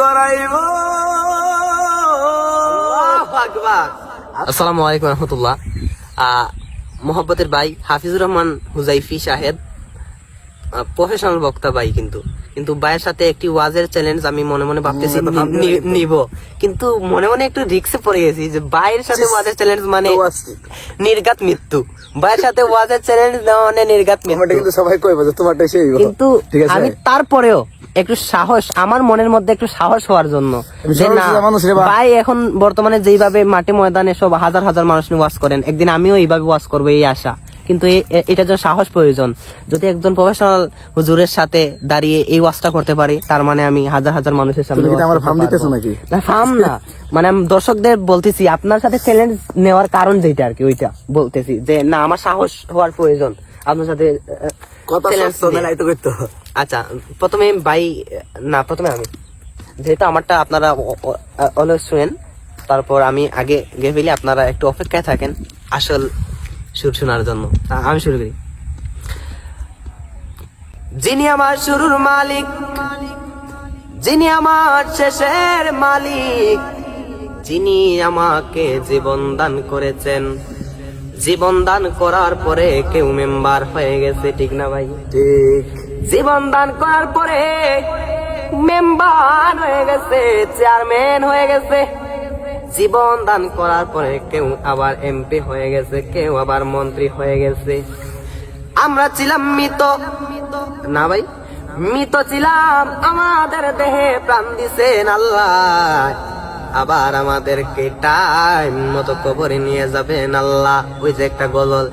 করাইব। আসসালামু আলাইকুম রহমতুল্লাহ। মোহাম্মতের ভাই হাফিজুর রহমান হুজাইফি সাহেব প্রফেশনাল বক্তা ভাই কিন্তু। কিন্তু ভাইয়ের সাথে একটি ওয়াজের চ্যালেঞ্জ আমি মনে মনে ভাবতেছি ভাবতে নিব। কিন্তু মনে মনে একটু রিক্সে পড়ে গেছি যে ভাইয়ের সাথে ওয়াজের চ্যালেঞ্জ মানে? নির্গাত মৃত্যু। ভাইয়ের সাথে ওয়াজের চ্যালেঞ্জ দেওয়া মানে নির্গাত আমারটা কিন্তু সবাই কইবে যে তোমারটা সেই কিন্তু আমি তারপরেও একটু সাহস আমার মনের মধ্যে একটু সাহস হওয়ার জন্য যে না। ভাই এখন বর্তমানে যেইভাবে মাঠে ময়দানে সব হাজার হাজার মানুষ নিয়ে ওয়াজ করেন একদিন আমিও এইভাবে ওয়াজ করব এই আশা। কিন্তু এটার জন্য সাহস প্রয়োজন। যদি একজন প্রফেশনাল হুজুরের সাথে দাঁড়িয়ে এই ওয়াজটা করতে পারি তার মানে আমি হাজার হাজার মানুষের সামনে আমার ফার্ম দিতেছো নাকি? না ফার্ম না। মানে আমি দর্শকদের বলতেছি আপনার সাথে চ্যালেঞ্জ নেওয়ার কারণ যেটা আর কি ওইটা বলতেছি যে না আমার সাহস হওয়ার প্রয়োজন। আপনার সাথে আচ্ছা প্রথমে ভাই না প্রথমে আমি। যেহেতু আমারটা আপনারা অলওয়েজ শুনেন তারপর আমি আগে গিয়ে ফেলি আপনারা একটু অপেক্ষায় থাকেন। আসল সুর শোনার জন্য। আমি শুরু করি। যিনি আমার শুরুর মালিক যিনি আমার শেষের মালিক যিনি আমাকে জীবন দান করেছেন জীবন দান করার পরে কেউ মেম্বার হয়ে গেছে ঠিক না ভাই? ঠিক। জীবন দান করার পরে মেম্বার হয়ে গেছে চেয়ারম্যান হয়ে গেছে। জীবন দান করার পরে কেউ আবার এমপি হয়ে গেছে, কেউ আবার মন্ত্রী হয়ে গেছে। আমরা ছিলাম মৃত। না ভাই, মৃত ছিলাম, আমাদের দেহে প্রাণ দিছেন আল্লাহ। আবার আমাদেরকে টাইম মতো কবরে নিয়ে যাবেন আল্লাহ। ওই যে একটা গজল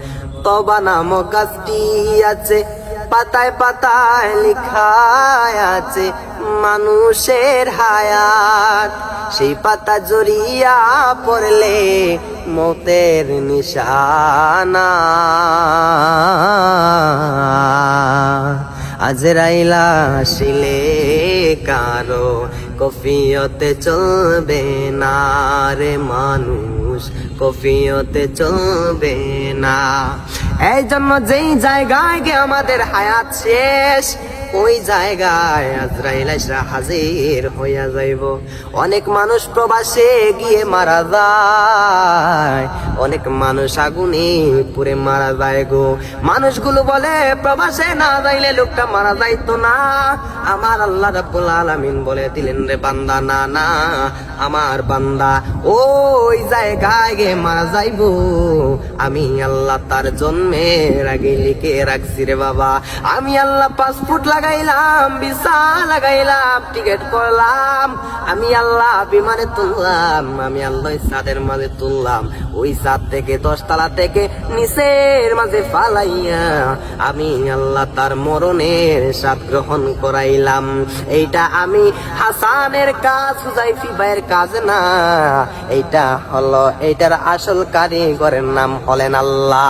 তবা নামক গাছটি আছে, পাতায় পাতায় লিখা আছে, মানুষের হায়াত। সেই পাতা জড়িয়া পড়লে মতের নিশানা। আজরাইলা শিলে কারও কফিয়তে চলবে না রে মানুষ, কফিয়তে চলবে না। এই জন্য যেই জায়গায় গিয়ে আমাদের হায়াত শেষ ওই জায়গায় আজরাইল এসে হাজির হইয়া যাইব। অনেক মানুষ প্রবাসে গিয়ে মারা যায়। অনেক মানুষ আগুনে পুরে মারা যায় গো। মানুষগুলো বলে, প্রবাসে না যাইলে লোকটা মারা যাইতো না। আমার আল্লাহ রাব্বুল আলামিন বলে দিলেন, রে বান্দা, না না, আমার বান্দা, ওই জায়গায় গিয়ে মারা যাইব। আমি আল্লাহ তার জন্মের আগে লিখে রাখছি রে বাবা। আমি আল্লাহ পাসপোর্ট লাগাইলাম ভিসা লাগাইলাম টিকিট করলাম। আমি আল্লাহ বিমানে তুললাম, আমি আল্লাহ চাঁদের মাঝে তুললাম। ওই চাঁদ থেকে দশতলা থেকে নিচের মাঝে ফালাইয়া আমি আল্লাহ তার মরণের স্বাদ গ্রহণ করাইলাম। এইটা আমি হাসানের কাজ হুজাইফি ভাইয়ের কাজ না। এইটা হলো, এইটার আসল কারিগরের নাম হলেন আল্লাহ।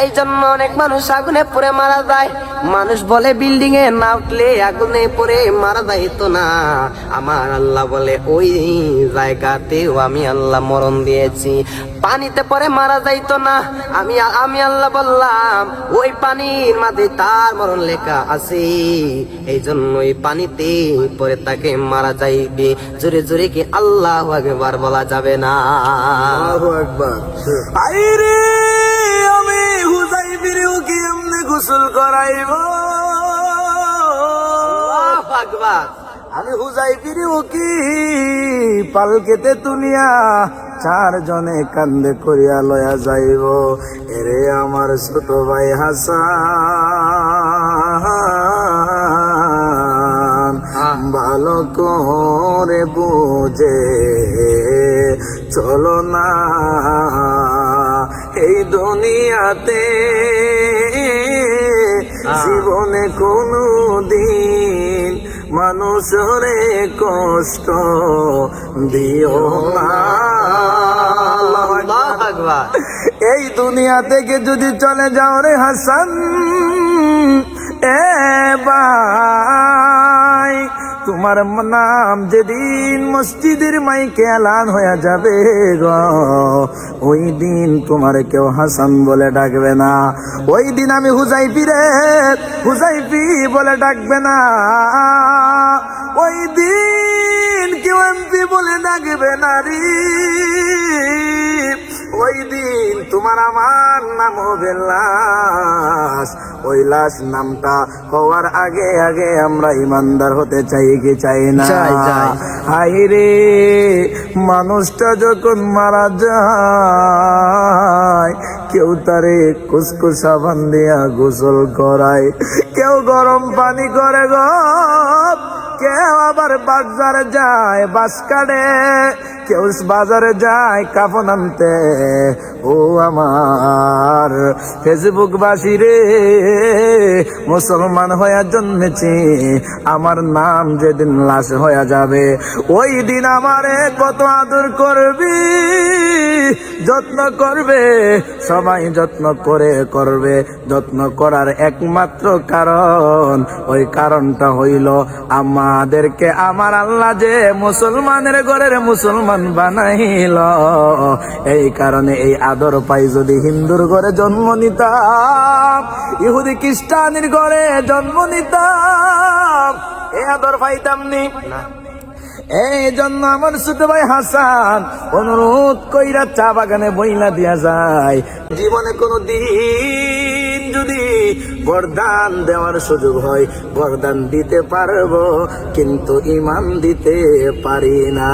এই জন্য অনেক মানুষ আগুনে পড়ে মারা যায়। মানুষ বলে বিল্ডিং এ না উঠলে আগুনে পড়ে মারা যাইতো না। আমার আল্লাহ বলে, ওই জায়গাতেও আমি আল্লাহ মরণ দিয়েছি। পানিতে পরে মারা যাইতো না। আমি আমি আল্লাহ বললাম, ওই পানির মাঝে তার মরণ লেখা আছে। এই জন্য ওই পানিতে পরে তাকে মারা যাইবে। জোরে জোরে কি আল্লাহ একবার বলা যাবে না? আমি হুজাই বিরিও কি? পালকেতে তুলিয়া চার জনে কান্দে করিয়া লয়া যাইব। এরে আমার ছোট ভাই হাসান ভালো করে বুঝে চলো না। এই দুনিয়াতে। জীবনে কোনো দিন মানুষরে কষ্ট দিও না। এই দুনিয়া থেকে যদি চলে যাও রে হাসান এবার তোমার নাম যেদিন মসজিদের মাইকে এলান হয়ে যাবে গো, ওই দিন তোমার কেউ হাসান বলে ডাকবে না। ওই দিন আমি হুজাইফি রে, হুজাইফি বলে ডাকবে না। ওই দিন কেউ এমপি বলে ডাকবে নারী ওই দিন তোমার আমার নাম হবে লাশ ওই লাশ নামটা হওয়ার আগে আগে আমরা ইমানদার হতে চাই কি চাই না। হাই রে মানুষটা যখন মারা যায় কেউ তারে কুসকুস সাবান দিয়া গোসল করায় কেউ গরম পানি করে গো কেউ আবার বাজারে যায়, বাস কাটে। কেউ বাজারে যায় কাপড় আনতে। ও আমার ফেসবুক বাসি রে, মুসলমান হয়ে জন্মেছি, আমার নাম যেদিন লাশ হয়ে যাবে, ওই দিন আমারে কত আদর করবি, যত্ন করবে, সবাই যত্ন করে করবে, যত্ন করার একমাত্র কারণ, ওই কারণটা হইল আমাদেরকে আমার আল্লাহ যে মুসলমানের ঘরের মুসলমান বানাইল। এই কারণে এই আদর পাই যদি হিন্দুর ঘরে জন্ম নিতাম, ইহুদি খ্রিস্টানের ঘরে জন্ম নিতাম এই আদর পাইতাম নি। এই জন্য আমার ছোট ভাই হাসান অনুরোধ কইরা চা বাগানে বইলা দিয়া যায়। জীবনে কোনো দিন যদি বরদান দেওয়ার সুযোগ হয় বরদান দিতে পারব কিন্তু ইমান দিতে পারি না।